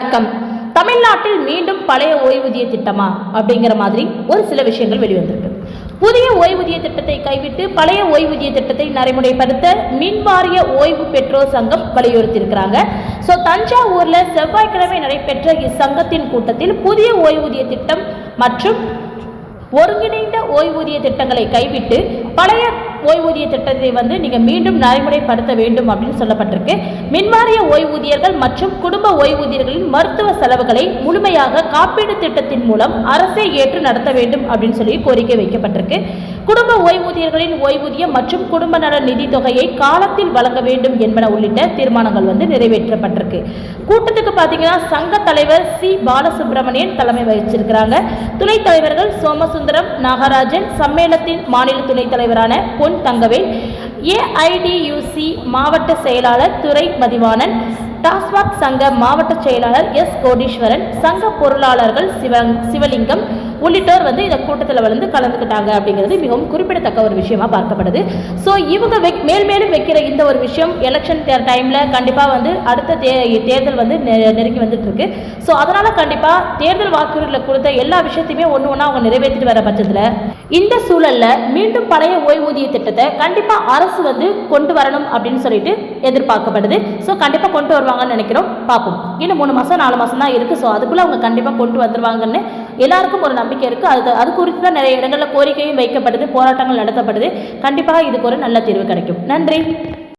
வணக்கம். தமிழ்நாட்டில் மீண்டும் பழைய ஓய்வூதிய திட்டமா? அப்படிங்கிற மாதிரி ஒரு சில விஷயங்கள் வெளிவந்திருக்கு. புதிய ஓய்வூதிய திட்டத்தை கைவிட்டு பழைய ஓய்வூதிய திட்டத்தை நடைமுறைப்படுத்த மின்வாரிய ஓய்வு பெற்றோர் சங்கம் வலியுறுத்தியிருக்கிறாங்க. ஸோ தஞ்சாவூர்ல செவ்வாய்க்கிழமை நடைபெற்ற இச்சங்கத்தின் கூட்டத்தில் புதிய ஓய்வூதிய திட்டம் மற்றும் ஒருங்கிணைந்த ஓய்வூதிய திட்டங்களை கைவிட்டு பழைய ஓய்வூதிய திட்டத்தை வந்து நீங்கள் மீண்டும் நடைமுறைப்படுத்த வேண்டும் அப்படின்னு சொல்லப்பட்டிருக்கு. மின்வாரிய ஓய்வூதியர்கள் மற்றும் குடும்ப ஓய்வூதியர்களின் மருத்துவ செலவுகளை முழுமையாக காப்பீடு திட்டத்தின் மூலம் அரசே ஏற்று நடத்த வேண்டும் அப்படின்னு சொல்லி கோரிக்கை வைக்கப்பட்டிருக்கு. குடும்ப ஓய்வூதியர்களின் ஓய்வூதியம் மற்றும் குடும்ப நல நிதி தொகையை காலத்தில் வழங்க வேண்டும் என்பன உள்ளிட்ட தீர்மானங்கள் வந்து நிறைவேற்றப்பட்டிருக்கு. கூட்டத்துக்கு பார்த்தீங்கன்னா சங்க தலைவர் சி. பாலசுப்ரமணியன் தலைமை வகிச்சிருக்கிறாங்க. துணைத் தலைவர்கள் சோமசுந்தரம் நாகராஜன் சம்மேளனத்தின் மாநில துணைத் தலைவரான பொன் தங்கவேல் ஏஐடியூசி மாவட்ட செயலாளர் துறை மதிவாணன் டாஸ்மாக் சங்க மாவட்ட செயலாளர் எஸ் கோடீஸ்வரன் சங்க பொருளாளர்கள் சிவ சிவலிங்கம் உள்ளிட்டோர் வந்து இந்த கூட்டத்தில் வந்து கலந்துக்கிட்டாங்க அப்படிங்கிறது மிகவும் குறிப்பிடத்தக்க ஒரு விஷயமா பார்க்கப்படுது. ஸோ இவங்க வெக் மேல் மேலும் வைக்கிற இந்த ஒரு விஷயம் எலெக்ஷன் டைமில் கண்டிப்பாக வந்து அடுத்த தே தேர்தல் வந்து நெ- நெருங்கி வந்துட்டு இருக்கு ஸோ அதனால் கண்டிப்பாக தேர்தல் வாக்குறுதியில் கொடுத்த எல்லா விஷயத்தையுமே ஒன்று ஒன்றா அவங்க நிறைவேற்றிட்டு வர பட்சத்தில் இந்த சூழலில் மீண்டும் பழைய ஓய்வூதிய திட்டத்தை கண்டிப்பாக அரசு வந்து கொண்டு வரணும் அப்படின்னு சொல்லிட்டு எதிர்பார்க்கப்படுது. ஸோ கண்டிப்பாக கொண்டு வருவாங்கன்னு நினைக்கிறோம். பார்ப்போம். இன்னும் மூணு மாதம் நாலு மாதம் தான் இருக்குது ஸோ அதுக்குள்ளே அவங்க கண்டிப்பாக கொண்டு வந்துருவாங்கன்னு எல்லாருக்கும் ஒரு நம்பிக்கை இருக்குது அது அது குறித்து தான் நிறைய இடங்களில் கோரிக்கையும் வைக்கப்படுது போராட்டங்கள் நடத்தப்படுது. கண்டிப்பாக இதுக்கு ஒரு நல்ல தீர்வு கிடைக்கும். நன்றி.